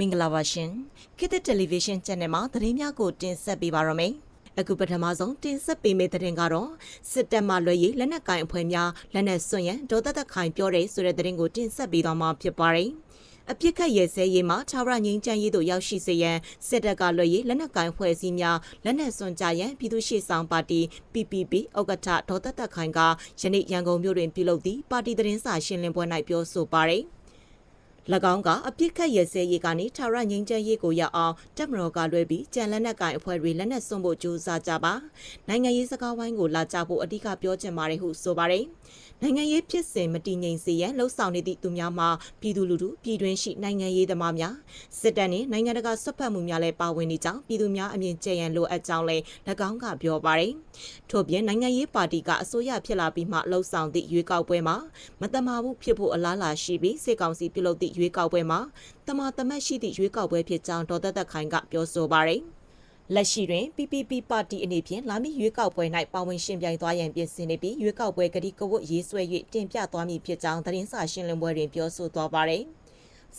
မင်္ဂလာပါရှင်ခေတ်သစ်တယ်လီဗီရှင်း channel မှာသတင်းများကိုတင်ဆက်ပေးပါရမယ်အခုပထမဆုံးတင်ဆက်ပေးမယ့်သတင်းကတော့စစ်တပ်မှလွှဲရေးလက်နက်ကင်အဖွဲ့များလက်နက်စွန့်ရန်ဒေါ်သက်သက်ခိုင်ပြောတဲ့ဆိုတဲ့သတင်းကိုတင်ဆက်ပေးသွားမှာဖြစ်ပါတယ်အပြစ်ခတ်ရဲစဲရေးမှာခြားရငိမ့်ချမ်းရေးတို့ရောက်ရှိစေရန်စစ်တပ်ကလွှဲရေးလက်နက်ကင်ဖွဲ့စည်းများလက်နက်စွန့်ကြရန်ပြည်သူ့ရှေ့ဆောင်ပါတီ PPP ဥက္ကဋ္ဌဒေါ်သက်သက်ခိုင်ကယနေ့ရန်ကုန်မြို့တွင်ပြုလုပ်သည့်ပါတီသတင်းစာရှင်းလင်းပွဲ၌ပြောဆိုပါတယ်၎ င်းကအပြစ်ခတ်ရဲစဲရေးကနေထာဝရငိမ့်ချမ်းရေးကိုရအောင်တက်မတော်ကလွှဲပြီးကြံလက်နက်ကင်အဖွဲ့တွေလက်နက်စွန့်ဖို့ကြိုးစားကြပါနိုင်ငံရေးစကားဝိုင်းကိုလာကြဖို့အဓိကပြောချင်ပါတယ်ဟုဆိုပါတယ်နိုင်ငံရေးဖြစ်စဉ်မတည်ငြိမ်စေရန်လှုံ့ဆော်နေသည့်သူများမှာပြည်သူလူထုပြည်တွင်းရှိနိုင်ငံရေးသမားများစစ်တပ်နှင့်နိုင်ငံတကာဆွတ်ဖက်မှုများလည်းပါဝင်နေကြောင်းပြည်သူများအမြင်ကျရန်လိုအပ်ကြောင်းလည်း၎င်းကပြောပါတယ်ထို့ပြင်နိုင်ငံရေးပါတီကအစိုးရဖြစ်လာပြီးမှလှုံ့ဆော်သည့်ရွေးကောက်ပွဲမှာမတမာမှုဖြစ်ဖို့အလားအလာရှိပြီးစစ်ကောင်စီပြုလုပ်သည့်ရွေးကောက်ပွဲမှာတမာတမတ်ရှိသည့်ရွေးကောက်ပွဲဖြစ်ကြောင်းဒေါ်သက်သက်ခိုင်ကပြောဆိုပါတယ်လက်ရှိတွင် PPP ပါတီအနေဖြင့်လာမည့်ရွေးကောက်ပွဲ၌ပါဝင်ရှင်ပြိုင်သွားရန်ပြင်ဆင်နေပြီးရွေးကောက်ပွဲကတိကဝတ်ရေးဆွဲ၍တင်ပြသွားမည်ဖြစ်ကြောင်းသတင်းစာရှင်းလင်းပွဲတွင်ပြောဆိုသွားပါတယ်။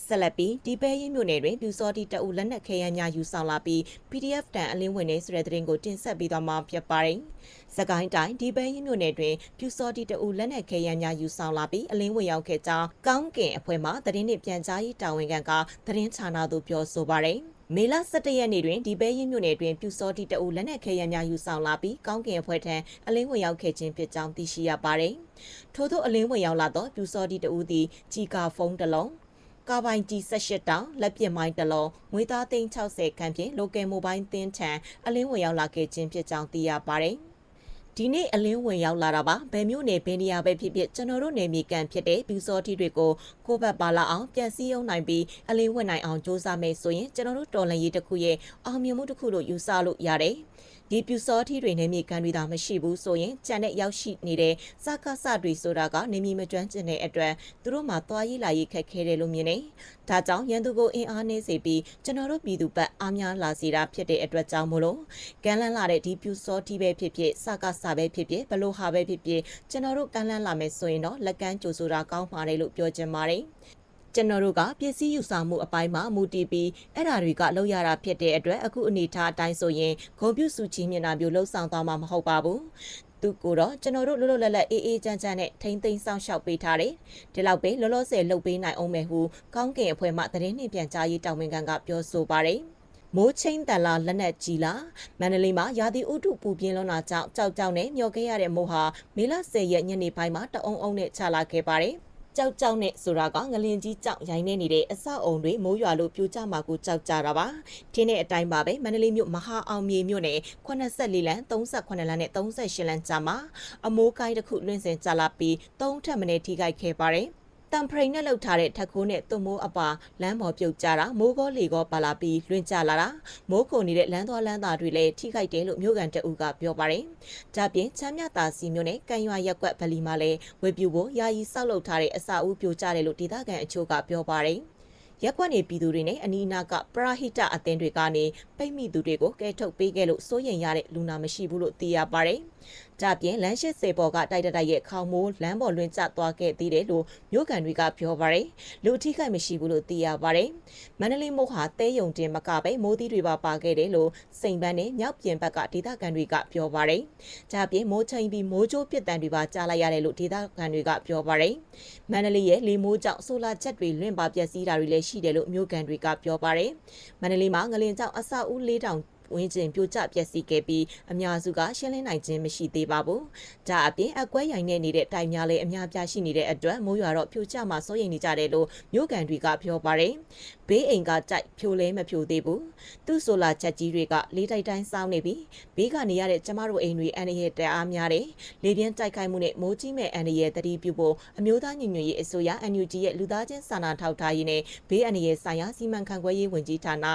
ဆက်လက်ပြီးဒီပဲရင်မြို့နယ်တွင်ပြူစောတိတအုပ်လက်နက်ခဲယမ်းများယူဆောင်လာပြီး PDF တန်အလင်းဝင်နေဆိုတဲ့သတင်းကိုတင်ဆက်ပေးသွားမှာဖြစ်ပါတယ်။စကိုင်းတိုင်းဒီပဲရင်မြို့နယ်တွင်ပြူစောတိတအုပ်လက်နက်ခဲယမ်းများယူဆောင်လာပြီးအလင်းဝင်ရောက်ခဲ့ကြောင်းကောင်းကင်အဖွဲ့မှသတင်းနှင့်ပြန်ကြားရေးတာဝန်ခံကသတင်းဌာနသို့ပြောဆိုပါတယ်။မေလ17ရက်နေ့တွင်ဒီပဲရင်မြို့နယ်တွင်ပြူစောတိတအူလက်နက်ခဲယမ်းများယူဆောင်လာပြီးကောင်းကင်အဖွဲ့ထံအလင်းဝင်ရောက်ခဲ့ခြင်းဖြစ်ကြောင်းသိရှိရပါတယ်။ထို့သောအလင်းဝင်ရောက်လာသောပြူစောတိတအူသည်ကြီးကာဖုန်းတစ်လုံး ကာပိုင်ကြီး18တောင်လက်ပစ်မိုင်းတစ်လုံးငွေသားသိန်း60ခန့်ဖြင့် local mobile သင်းထံအလင်းဝင်ရောက်လာခဲ့ခြင်းဖြစ်ကြောင်းသိရပါတယ်။ ဒီနေ့အလင်းဝင်ရောက်လာတာပါဘယ်မျိုးနယ်ဘယ်နေရာပဲဖြစ်ဖြစ်ကျွန်တော်တို့နယ်မြေကန်ဖြစ်တဲ့ဘီစောတီတွေကိုကိုဘတ်ပါလာအောင်ပြန်စည်းရုံးနိုင်ပြီးအလင်းဝင်နိုင်အောင်စ조사မယ်ဆိုရင်ကျွန်တော်တို့တော်လှန်ရေးတစ်ခုရဲ့အောင်မြင်မှုတစ်ခုလို့ယူဆလို့ရတယ်ဒီပြူစောထီတွေနေမြေကန်တွေသာမရှိဘူးဆိုရင်ကြံတဲ့ရောက်ရှိနေတဲ့စကားစတွေဆိုတာကနေမြေမကျွမ်းကျင်တဲ့အတွက်သူတို့မှသွားရေးလာရေးခက်ခဲတယ်လို့မြင်နေ။ ဒါကြောင့်ရန်သူကိုအင်အားနေစေပြီးကျွန်တော်တို့ပြည်သူဘက်အားများလာစေတာဖြစ်တဲ့အတွက်ကြောင့်မို့လို့ကန်လန်းလာတဲ့ဒီပြူစောထီပဲဖြစ်ဖြစ်စကားစပဲဖြစ်ဖြစ်ဘလို့ဟာပဲဖြစ်ဖြစ်ကျွန်တော်တို့ကန်လန်းလာမယ်ဆိုရင်တော့လက်ကမ်းကြိုဆိုတာကောင်းပါတယ်လို့ပြောချင်ပါတယ်။ကျွန်တော်တို့ကပစ္စည်းယူဆောင်မှုအပိုင်းမှာမူတည်ပြီးအဲ့ဓာတွေကလောက်ရတာဖြစ်တဲ့အတွက်အခုအနေထားအတိုင်းဆိုရင်ဂုံပြုစုချင်းမြင်တာမျိုးလှုပ်ဆောင်သွားမှာမဟုတ်ပါဘူး သူကိုတော့ကျွန်တော်တို့လောလောလတ်လတ်အေးအေးချမ်းချမ်းနဲ့ထိမ့်သိမ်းဆောင်ရှောက်ပေးထားတယ်။ဒီလောက်ပဲလောလောဆယ်လှုပ်ပေးနိုင်အောင်မယ်ဟုကောင်းကင်အဖွဲ့မှသတင်းနှင့်ပြန်ကြားရေးတာဝန်ခံကပြောဆိုပါတယ်။မိုးချင်းတန်လာလက်နက်ကြီးလာမန္တလေးမှာရာသီဥတုပူပြင်းလွန်းတာကြောင့်ကြောက်ကြောက်နဲ့မျောခဲ့ရတဲ့မိုးဟာမေလ10ရက်ညနေပိုင်းမှာတအုံအုံနဲ့ချလာခဲ့ပါတယ်။ ကြောက်ကြောက်နဲ့ဆိုတာကငလင်ကြီးကြောက်ရိုင်းနေနေတဲ့အဆောက်အုံတွေမိုးရွာလို့ပြိုကျမှာကိုကြောက်ကြတာပါ။ထင်းတဲ့အတိုင်းပါပဲမန္တလေးမြို့မဟာအောင်မြေမြို့နယ်84လမ်း38လမ်းနဲ့38လမ်းကြားမှာအမိုးကိုင်းတစ်ခုလွင့်စင်ကြလာပြီး၃ထပ်မံထိခိုက်ခဲ့ပါတယ်။ တံဖရိန်နဲ့လှုပ်ထားတဲ့ထက်ခိုးနဲ့သွမိုးအပါလမ်းပေါ်ပြုတ်ကျတာမိုးကောလေကောပါလာပြီးလွင့်ကျလာတာမိုးခုန်နေတဲ့လမ်းသွားလမ်းသားတွေလည်းထိခိုက်တယ်လို့မြို့ကန်တအူကပြောပါတယ်။ဒါပြင်ချမ်းမြတာစီမြို့နယ်ကန်ရွာရက်ကွက်ဗလီမှာလည်းဝေပြူဖို့ယာယီဆောက်လုပ်ထားတဲ့အစာအုပ်ပြိုကျတယ်လို့ဒေသခံအချို့ကပြောပါတယ်။ရက်ကွက်နေပြည်သူတွေနဲ့အနီးအနားကပရာဟိတအသင်းတွေကနေပိတ်မိသူတွေကိုကဲထုတ်ပေးခဲ့လို့စိုးရိမ်ရတဲ့လူနာမရှိဘူးလို့သိရပါတယ်။ ဒါပြင်လမ်းရှိစေပေါ်ကတိုက်တတိုက်ရဲ့ခေါမိုးလမ်းပေါ်လွင်ကျသွားခဲ့သေးတယ်လို့မြို့ကန်တွေကပြောပါတယ်။လူအထိခိုက်မရှိဘူးလို့သိရပါတယ်။မန္တလေးမိုးဟာတဲယုံတင်မကပဲမိုးသီးတွေပါပါခဲ့တယ်လို့စိန်ပန်းနဲ့မြောက်ပြင်ဘက်ကဒေသခံတွေကပြောပါတယ်။ဒါပြင်မိုးချိန်ပြီးမိုးကြိုးပစ်တံတွေပါကြားလိုက်ရတယ်လို့ဒေသခံတွေကပြောပါတယ်။မန္တလေးရဲ့လေမိုးကြောင့်ဆိုလာချက်တွေလွင့်ပါပျက်စီးတာတွေလည်းရှိတယ်လို့မြို့ကန်တွေကပြောပါတယ်။မန္တလေးမှာငလင်ကြောင့်အဆောက်အဦ၄တောင် ဝင်းကျင်ပြိုကျပျက်စီးခဲ့ပြီးအများစုကရှင်းလင်းနိုင်ခြင်းမရှိသေးပါဘူး။ဒါအပြင်အကွဲရိုင်နေနေတဲ့တိုင်များလည်းအများပြားရှိနေတဲ့အတွက်မိုးရွာတော့ပြိုကျမှစိုးရိမ်နေကြတယ်လို့မြို့ကန်တွေကပြောပါတယ်။ဘေးအိမ်ကကြိုက်ဖြိုလဲမဖြိုသေးဘူး။သူ့ဆိုလာချက်ကြီးတွေကလေးတိုက်တိုင်းစောင်းနေပြီးဘေးကနေရတဲ့ကျမတို့အိမ်တွေအန်ရရဲ့တအားများတယ်။လေပြင်းတိုက်ခိုက်မှုနဲ့မိုးကြီးမဲ့အန်ရရဲ့တတိပြုဖို့အမျိုးသားညီညွတ်ရေးအစိုးရ NUG ရဲ့လူသားချင်းစာနာထောက်ထားရေးနဲ့ဘေးအန်ရရဲ့ဆိုင်ရာစီမံခန့်ခွဲရေးဝန်ကြီးဌာန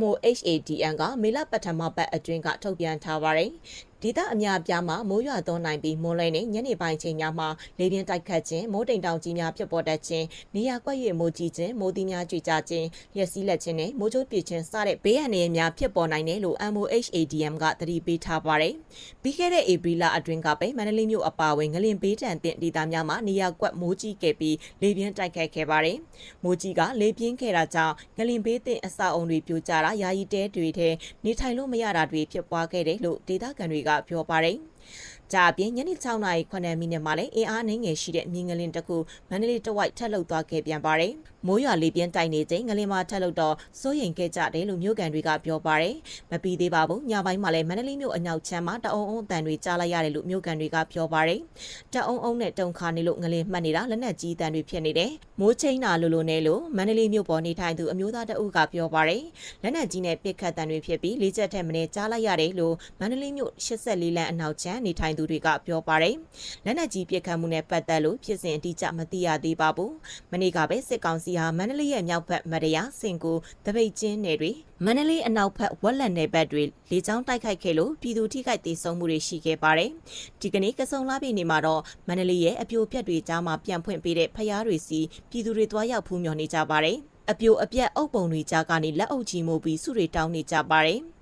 MOHADN ကမေလပထမပတ်အတွင်းကထုတ်ပြန်ထားပါတယ်။ ဒေသအများအပြားမှာမိုးရွာသွန်းနိုင်ပြီးမွန်းလွဲနဲ့ညနေပိုင်းချိန်များမှာလေပြင်းတိုက်ခတ်ခြင်းမိုးတိမ်တောင်ကြီးများဖြစ်ပေါ်တတ်ခြင်းနေရာကွက်၍မိုးကြီးခြင်းမိုးသီးများကြွေကြခြင်းလျှက်စီးလက်ခြင်းနဲ့မိုးကြိုးပြစ်ခြင်းစတဲ့ဘေးအန္တရာယ်များဖြစ်ပေါ်နိုင်တယ်လို့ MOHADM ကသတိပေးထားပါတယ်။ပြီးခဲ့တဲ့ဧပြီလအတွင်းကပဲမန္တလေးမြို့အပါအဝင်ငလင်ဘေးတံတင်ဒေသများမှာနေရာကွက်မိုးကြီးခဲ့ပြီးလေပြင်းတိုက်ခတ်ခဲ့ပါတယ်။မိုးကြီးကလေပြင်းခဲ့တာကြောင့်ငလင်ဘေးတင်အဆောက်အုံတွေပြိုကျတာယာယီတဲတွေထဲနေထိုင်လို့မရတာတွေဖြစ်ပွားခဲ့တယ်လို့ဒေသခံတွေကပြောပါတယ်။ကြအပြင်ညနေ6နာရီ9မိနစ်မှာလည်းအင်အားနှင်းငယ်ရှိတဲ့မြင်းငလင်တစ်ခုမန္တလေးတဝိုက်ထက်လှုပ်သွားခဲ့ပြန်ပါတယ်။မိုးရွာလေပြင်းတိုက်နေချိန်ငလင်မှာထက်လှုပ်တော့စိုးရိမ်ခဲ့ကြတယ်လို့မြို့ကန်တွေကပြောပါတယ်။မပြီးသေးပါဘူး။ညပိုင်းမှာလည်းမန္တလေးမြို့အနောက်ချမ်းမှာတအုံအုံအတန်တွေကြားလိုက်ရတယ်လို့မြို့ကန်တွေကပြောပါတယ်။တအုံအုံနဲ့တုံခါနေလို့ငလင်မှတ်နေတာလက်နက်ကြီးတန်တွေဖြစ်နေတယ်။မိုးချိန်နာလိုလိုနဲ့လို့မန္တလေးမြို့ပေါ်နေထိုင်သူအမျိုးသားတအုပ်ကပြောပါတယ်။လက်နက်ကြီးနဲ့ပစ်ခတ်တန်တွေဖြစ်ပြီးလေးချက်ထက်မင်းကြားလိုက်ရတယ်လို့မန္တလေးမြို့84လမ်းအနောက်ချမ်းနေထိုင်သူတွေကပြောပါတယ်။လက်နက်ကြီးပစ်ခတ်မှုနဲ့ပတ်သက်လို့ဖြစ်စဉ်အတိအကျမသိရသေးပါဘူး။မနေ့ကပဲစစ်ကောင်စီဟာမန္တလေးရဲ့မြောက်ဘက်မရယာစင်ကိုတပိတ်ကျင်းနယ်တွေမန္တလေးအနောက်ဘက်ဝက်လက်နယ်ဘက်တွေလေကြောင်းတိုက်ခိုက်ခဲ့လို့ပြည်သူထိခိုက်ဒေဆုံးမှုတွေရှိခဲ့ပါတယ်။ဒီကနေ့ကစုံလာပြည်နေမှာတော့မန္တလေးရဲ့အပြိုပြက်တွေကြားမှာပြန်ဖွင့်ပေးတဲ့ဖျားတွေစီပြည်သူတွေသွားရောက်ဖူးမြော်နေကြပါတယ်။အပြိုအပြက်အုပ်ပုံတွေကြားကနေလက်အုပ်ချီမိုးပြီးစုတွေတောင်းနေကြပါတယ်။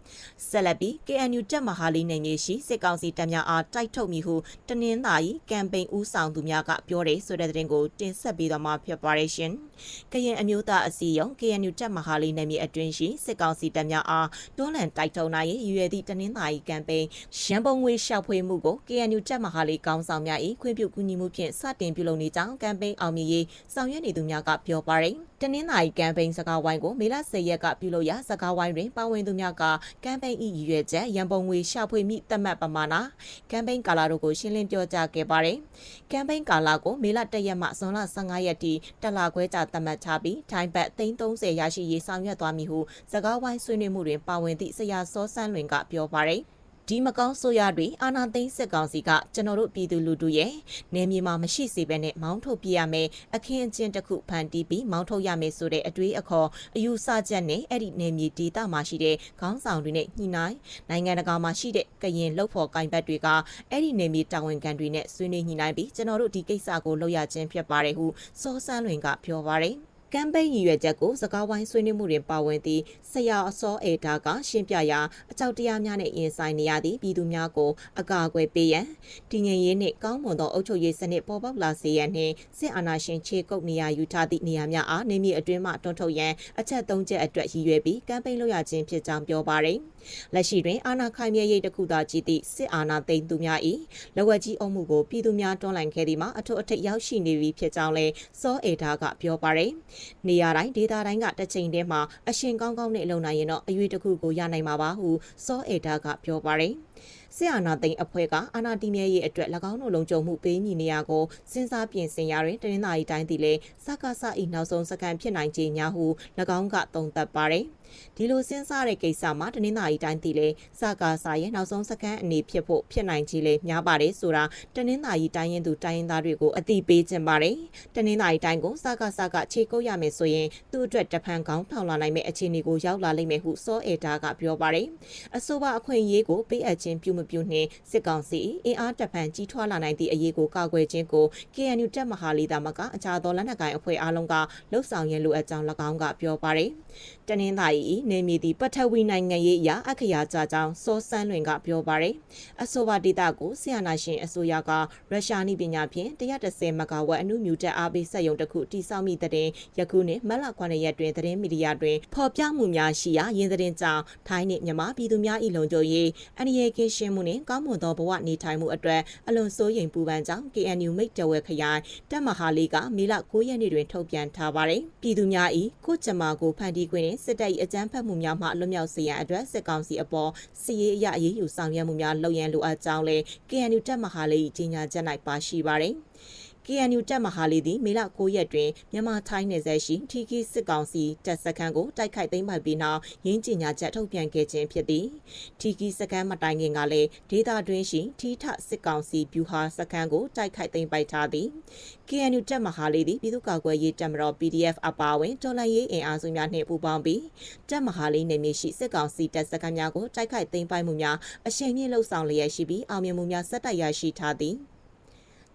ဆက်လက်ပြီး KNU တက်မဟာလေးနယ်မြေရှိစစ်ကောင်စီတပ်များအားတိုက်ထုတ်မိဟုတနင်္သာရီကမ်ပိန်းဦးဆောင်သူများကပြောတယ်ဆိုတဲ့သတင်းကိုတင်ဆက်ပေးသွားမှာဖြစ်ပါတယ်ရှင်။ကရင်အမျိုးသားအစည်းအရုံး KNU တက်မဟာလေးနယ်မြေအတွင်းရှိစစ်ကောင်စီတပ်များအားတွန်းလှန်တိုက်ထုတ်နိုင်ရည်ရွယ်သည့်တနင်္သာရီကမ်ပိန်းရန်ပုံငွေရှောက်ဖွေမှုကို KNU တက်မဟာလေးကောင်းဆောင်များ၏ခွင့်ပြုကူညီမှုဖြင့်စတင်ပြုလုပ်နေကြောင်းကမ်ပိန်းအောင်မြင်ရေးဆောင်ရွက်နေသူများကပြောပါတယ်။တနင်္သာရီကမ်ပိန်းစကားဝိုင်းကိုမေလ10ရက်ကပြုလုပ်ရာစကားဝိုင်းတွင်ပါဝင်သူများကကမ်ပိန်း၏ရည်ရွယ်ချက်ရန်ပုံငွေရှာဖွေမိသတ်မှတ်ပမာဏကမ်ပိန်းကာလာတို့ကိုရှင်းလင်းပြောကြားခဲ့ပါတယ်။ကမ်ပိန်းကာလာကိုမေလ1ရက်မှဇွန်လ15ရက်ထိတက်လာခွဲကြာသတ်မှတ်ချပြီးထိုင်းဘတ်330ရရှိရေးဆောင်ရွက်သွားမည်ဟုစကားဝိုင်းဆွေးနွေးမှုတွင်ပါဝင်သည့်ဆရာစောစန်းလွင်ကပြောပါတယ်။ ဒီမကောင်းဆိုရတွေအာနာသိန်းစစ်ကောင်စီကကျွန်တော်တို့ပြည်သူလူထုရဲ့နေမြေမှာမရှိစေဘဲနဲ့မောင်းထုတ်ပြရမယ်အခင်းအကျင်းတစ်ခုဖန်တီးပြီးမောင်းထုတ်ရမယ်ဆိုတဲ့အတွေးအခေါ်အယူဆချက်နဲ့အဲ့ဒီနေမြေဒေသမှာရှိတဲ့ခေါင်းဆောင်တွေနဲ့ညှိနှိုင်းနိုင်ငံတကာမှာရှိတဲ့ကရင်လှုပ်ဖော်ကင်ဘတ်တွေကအဲ့ဒီနေမြေတာဝန်ခံတွေနဲ့ဆွေးနွေးညှိနှိုင်းပြီးကျွန်တော်တို့ဒီကိစ္စကိုလုပ်ရခြင်းဖြစ်ပါတယ်ဟုစောစန်းလွင်ကပြောပါတယ် ကမ်ပိန်းရည်ရွယ်ချက်ကိုစကားဝိုင်းဆွေးနွေးမှုတွင်ပါဝင်သည့်ဆရာအစောအေဒါကရှင်းပြရာအကြောက်တရားများနဲ့ရင်ဆိုင်နေရသည့်ပြည်သူများကိုအကာအကွယ်ပေးရန်တည်ငြိမ်ရေးနှင့်ကောင်းမွန်သောအုပ်ချုပ်ရေးစနစ်ပေါ်ပေါက်လာစေရန်နှင့်စစ်အာဏာရှင်ခြေကုပ်နေရာယူထားသည့်နေရာများအားနေမြေအတွင်းမှတွန်းထုတ်ရန်အချက်၃ချက်အတွက်ရည်ရွယ်ပြီးကမ်ပိန်းလုပ်ရခြင်းဖြစ်ကြောင်းပြောပါရယ်လက်ရှိတွင်အာဏာခိုင်မြဲရေးတစ်ခုသာကြည်သည့်စစ်အာဏာသိမ်းသူများ၏လဝက်ကြီးအုပ်မှုကိုပြည်သူများတွန်းလှန်ခဲ့သည်မှာအထွတ်အထိပ်ရောက်ရှိနေပြီဖြစ်ကြောင်းလည်းစောအေဒါကပြောပါရယ်နေရာတိုင်းဒေသတိုင်းကတစ်ချိန်တည်းမှာအရှင်ကောင်းကောင်းနဲ့လုံနိုင်ရင်တော့အရွေတစ်ခုကိုရနိုင်မှာပါဟုစောအေဒါကပြောပါရယ် ဆရာနာသိန်းအဖွဲ့ကအာနာတီမြဲရေးအတွက်၎င်းတို့လုံခြုံမှုပေးမိနေရကိုစဉ်းစားပြင်ဆင်ရာတွင်တနင်္သာရီတိုင်းသည်လည်းစကားစ၏နောက်ဆုံးစကန်ဖြစ်နိုင်ခြင်းများဟု၎င်းကသုံးသပ်ပါတယ်။ဒီလိုစဉ်းစားတဲ့ကိစ္စမှာတနင်္သာရီတိုင်းတည်လဲစကားစာရဲ့နောက်ဆုံးစကန်းအနေဖြစ်ဖို့ဖြစ်နိုင်ကြီးလဲများပါတယ်ဆိုတာတနင်္သာရီတိုင်းရင်သူတိုင်းရင်သားတွေကိုအတိပေးခြင်းပါတယ်တနင်္သာရီတိုင်းကိုစကားစကခြေကုပ်ရမယ်ဆိုရင်သူ့အတွက်တဖန်ကောင်းထောင်လာနိုင်မယ့်အခြေအနေကိုရောက်လာလိမ့်မယ်ဟုစောအေတာကပြောပါတယ်အဆိုပါအခွင့်အရေးကိုပေးအပ်ခြင်းပြုမပြုနှင့်စစ်ကောင်စီအင်အားတဖန်ကြီးထွားလာနိုင်သည့်အရေးကိုကာကွယ်ခြင်းကို KNU တက်မဟာလီတာမကအခြားသောလက်နက်ကိုင်အဖွဲ့အလုံးကလှုပ်ဆောင်ရန်လိုအပ်ကြောင်း၎င်းကပြောပါတယ်တနင်္သာရီ၏နေမည်သည့်ပထဝီနိုင်ငံရေးအရာအခရာကြကြောင်းစောစန်းလွင်ကပြောပါရယ်အဆိုပါဒေတာကိုဆီယနာရှင်အစိုးရကရုရှားနည်းပညာဖြင့်130မဂါဝက်အနုမြူတက်အားပေးစက်ရုံတစ်ခုတိစောက်မိတဲ့ယခုနှစ်မတ်လ9ရက်တွင်သတင်းမီဒီယာတွင်ဖော်ပြမှုများရှိရာရင်းသတင်းကြောင့်ထိုင်းနှင့်မြန်မာပြည်သူများ၏လုံခြုံရေးအန္တရာယ်ကင်းရှင်းမှုနှင့်ကောင်းမွန်သောဘဝနေထိုင်မှုအတွက်အလွန်စိုးရိမ်ပူပန်ကြောင်း KNU မိတ်တဝဲခရိုင်တက်မဟာလေးကမေလ9ရက်နေ့တွင်ထုတ်ပြန်ထားပါရယ်ပြည်သူများ၏ကိုကျမကိုဖန်တီးခွင့်နှင့်စစ်တပ်၏အကြမ်းဖက်မှုများမှလွတ်မြောက်စေရန်အတွက်စစ်ကောင်စီအပေါ်စီရေးအရအရေးယူဆောင်ရွက်မှုများလုပ်ရန်လိုအပ်ကြောင်းလည်း KNU တပ်မဟာလေးကြီးညာချက်၌ပါရှိပါတယ်။ KNU တပ်မဟာလေးသည်မေလ9ရက်တွင်မြန်မာထိုင်းနယ်စပ်ရှိထီကီစစ်ကောင်စီတပ်စခန်းကိုတိုက်ခိုက်သိမ်းပိုက်ပြီးနောက်ရင်းကျင်ညာချက်ထုတ်ပြန်ခဲ့ခြင်းဖြစ်သည်ထီကီစခန်းမတိုင်ခင်ကလည်းဒေသတွင်းရှိထီထစစ်ကောင်စီဗျူဟာစခန်းကိုတိုက်ခိုက်သိမ်းပိုက်ထားသည် KNU တပ်မဟာလေးသည်ပြည်သူ့ကာကွယ်ရေးတပ်မတော် PDF အပါအဝင်တော်လှန်ရေးအင်အားစုများနှင့်ပူးပေါင်းပြီးတပ်မဟာလေးနယ်မြေရှိစစ်ကောင်စီတပ်စခန်းများကိုတိုက်ခိုက်သိမ်းပိုက်မှုများအရှိန်မြင့်လှုပ်ဆောင်လျက်ရှိပြီးအောင်မြင်မှုများဆက်တိုက်ရရှိထားသည်